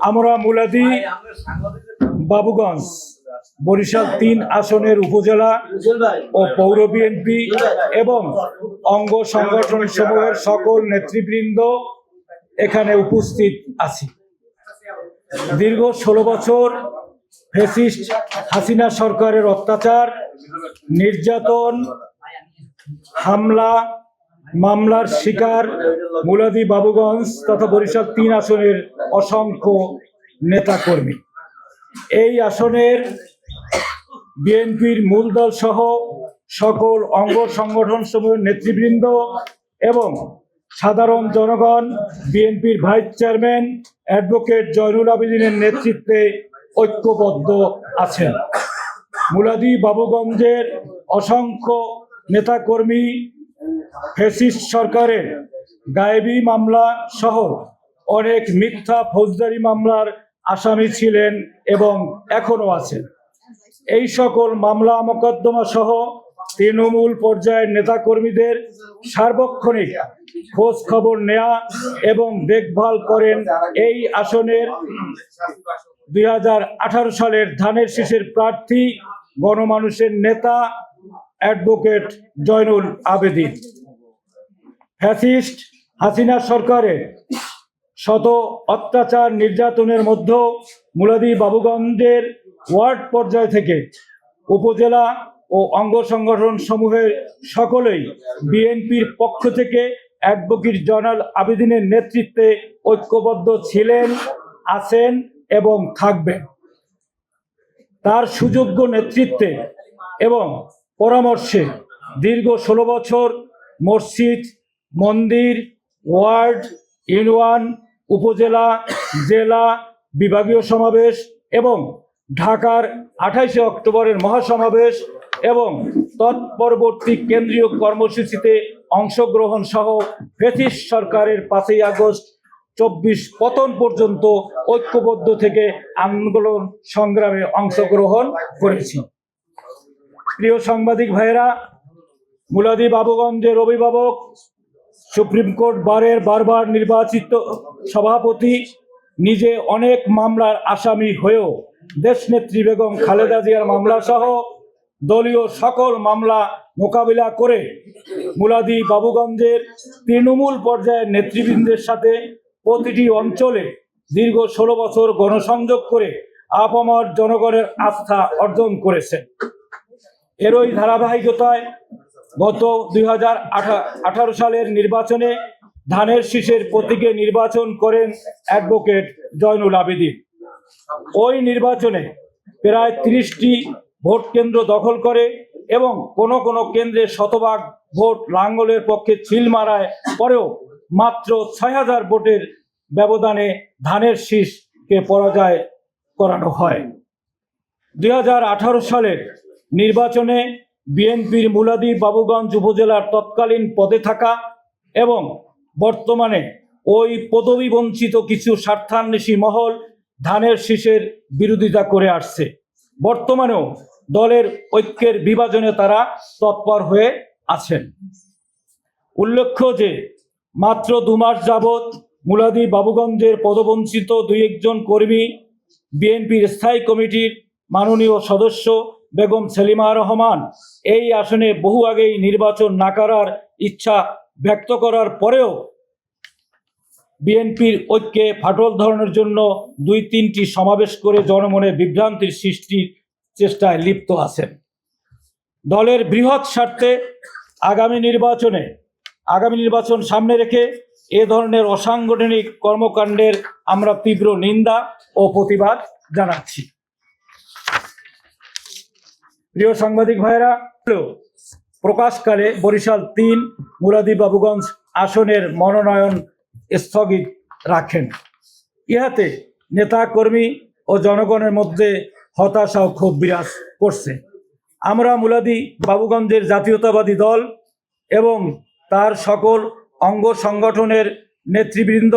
আমরা মুলাদি বাবুগঞ্জ বরিশাল তিন আসনের উপজেলা ও পৌর বিএনপি এবং অঙ্গ সংগঠন সমূহের সকল নেতৃবৃন্দ এখানে উপস্থিত আছি। দীর্ঘ ষোলো বছর ফেসিস্ট হাসিনা সরকারের অত্যাচার নির্যাতন হামলা মামলার শিকার মুলাদি বাবুগঞ্জ তথা বরিশাল তিন আসনের অসংখ্য নেতাকর্মী। এই আসনের বিএনপির মূল দল সহ সকল অঙ্গ সংগঠন সমূহের নেতৃবৃন্দ এবং সাধারণ জনগণ, বিএনপির ভাইস চেয়ারম্যান, অ্যাডভোকেট জয়নুল আবেদিনের নেতৃত্বে ঐক্যবদ্ধ আছেন। মুলাদি বাবুগঞ্জের অসংখ্য নেতাকর্মী ফেসিস্ট সরকারের গায়েবী মামলা সহ অনেক মিথ্যা ফৌজদারি মামলার আসামি ছিলেন এবং এখনও আছেন। এই সকল মামলা মোকদ্দমা সহ তৃণমূল পর্যায়ের নেতাকর্মীদের সার্বক্ষণিক খোঁজ খবর নেয়া এবং দেখভাল করেন এই আসনের দুই হাজার আঠারো সালের ধানের শীষের প্রার্থী, গণমানুষের নেতা, অ্যাডভোকেট জয়নুল আবেদিন। ফ্যাসিস্ট হাসিনা সরকারের শত অত্যাচার নির্যাতনের মধ্যে মুলাদি বাবুগঞ্জের ওয়ার্ড পর্যায় থেকে উপজেলা ও অঙ্গ সংগঠন সমূহের সকলেই বিএনপির পক্ষ থেকে অ্যাডভোকেট জয়নাল আবেদিনের নেতৃত্বে ঐক্যবদ্ধ ছিলেন, আছেন এবং থাকবেন। তার সুযোগ্য নেতৃত্বে এবং পরামর্শে দীর্ঘ ষোলো বছর মসজিদ মন্দির, ওয়ার্ড, ইউনিয়ন, উপজেলা, জেলা, বিভাগীয় সমাবেশ এবং ঢাকার আঠাইশে অক্টোবরের মহাসমাবেশ এবং তৎপরবর্তী কেন্দ্রীয় কর্মসূচিতে অংশগ্রহণ সহ ব্রিটিশ সরকারের পাঁচই আগস্ট চব্বিশ পতন পর্যন্ত ঐক্যবদ্ধ থেকে আন্দোলন সংগ্রামে অংশগ্রহণ করেছি। প্রিয় সাংবাদিক ভাইয়েরা, মুলাদি বাবুগঞ্জের অভিভাবক সুপ্রিম কোর্ট বারের বারবার নির্বাচিত সভাপতি নিজে অনেক মামলার আসামি হয়েও দেশনেত্রী বেগম খালেদা জিয়ার মামলা সহ দলীয় সকল মামলা মোকাবিলা করে মুলাদি বাবুগঞ্জের তৃণমূল পর্যায়ের নেতৃবৃন্দের সাথে প্রতিটি অঞ্চলে দীর্ঘ ষোলো বছর গণসংযোগ করে আপামর জনগণের আস্থা অর্জন করেছেন। এরই ধারাবাহিকতায় গত দুই সালের নির্বাচনে ধানের শীষের প্রতীকে নির্বাচন করেন অ্যাডভোকেট জয়নুল আবেদিন। ওই নির্বাচনে প্রায় তিরিশটি ভোট কেন্দ্র দখল করে এবং কোন কোন কেন্দ্রে শতভাগ ভোট লাঙ্গলের পক্ষে ছিল মারায়, পরেও মাত্র ছয় হাজার ভোটের ব্যবধানে ধানের শীষকে পরাজয় করানো হয়। দুই হাজার আঠারো সালের নির্বাচনে বিএনপির মুলাদি বাবুগঞ্জ উপজেলার তৎকালীন পদে থাকা এবং বর্তমানে ওই পদবী বঞ্চিত কিছু স্বার্থান্বেষী মহল ধানের শীষের বিরোধিতা করে আসছে। বর্তমানেও দলের ঐক্যের বিভাজনে তারা তৎপর হয়ে আছেন। উল্লেখ্য যে, মাত্র দু মাস যাবৎ মুলাদি বাবুগঞ্জের পদবঞ্চিত দুই একজন কর্মী, বিএনপির স্থায়ী কমিটির মাননীয় সদস্য বেগম সেলিমা রহমান। এই আসনে বহু আগেই নির্বাচন না করার ইচ্ছা ব্যক্ত করার পরেও বিএনপির ঐক্যে ফাটল ধরনের জন্য দুই তিনটি সমাবেশ করে জনমনে বিভ্রান্তির সৃষ্টির চেষ্টায় লিপ্ত আছেন। দলের বৃহৎ স্বার্থে আগামী নির্বাচনে, আগামী নির্বাচন সামনে রেখে এ ধরনের অসাংগঠনিক কর্মকাণ্ডের আমরা তীব্র নিন্দা ও প্রতিবাদ জানাচ্ছি। প্রিয় সাংবাদিক ভাইরা প্রকাশকালে বরিশাল তিন মুরাদি বাবুগঞ্জ আসনের মনোনয়ন স্থগিত রাখেন। ইহাতে নেতা কর্মী ও জনগণের মধ্যে হতাশা ও ক্ষোভ বিরাজ করছে। আমরা মুলাদি বাবুগঞ্জের জাতীয়তাবাদী দল এবং তার সকল অঙ্গ সংগঠনের নেতৃবৃন্দ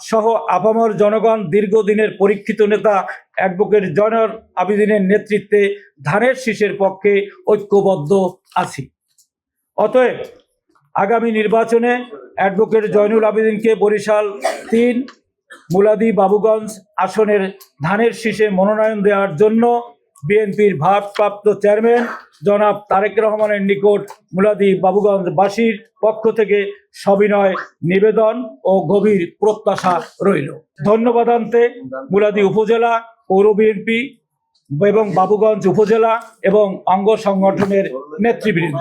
সহ আপামর জনগণ দীর্ঘদিনের পরীক্ষিত নেতা অ্যাডভোকেট জয়নাল আবিদিনের নেতৃত্বে ধানের শীষের পক্ষে ঐক্যবদ্ধ আছি। অতএব আগামী নির্বাচনে অ্যাডভোকেট জয়নুল আবেদিনকে বরিশাল তিন, মুলাদি বাবুগঞ্জ আসনের ধানের শীষে মনোনয়ন দেওয়ার জন্য বিএনপির ভারপ্রাপ্ত চেয়ারম্যান জনাব তারেক রহমানের নিকট মুলাদি বাবুগঞ্জবাসীর পক্ষ থেকে সবিনয় নিবেদন ও গভীর প্রত্যাশা রইল। ধন্যবাদান্তে মুলাদি উপজেলা, পৌর বিএনপি এবং বাবুগঞ্জ উপজেলা এবং অঙ্গ সংগঠনের নেতৃবৃন্দ।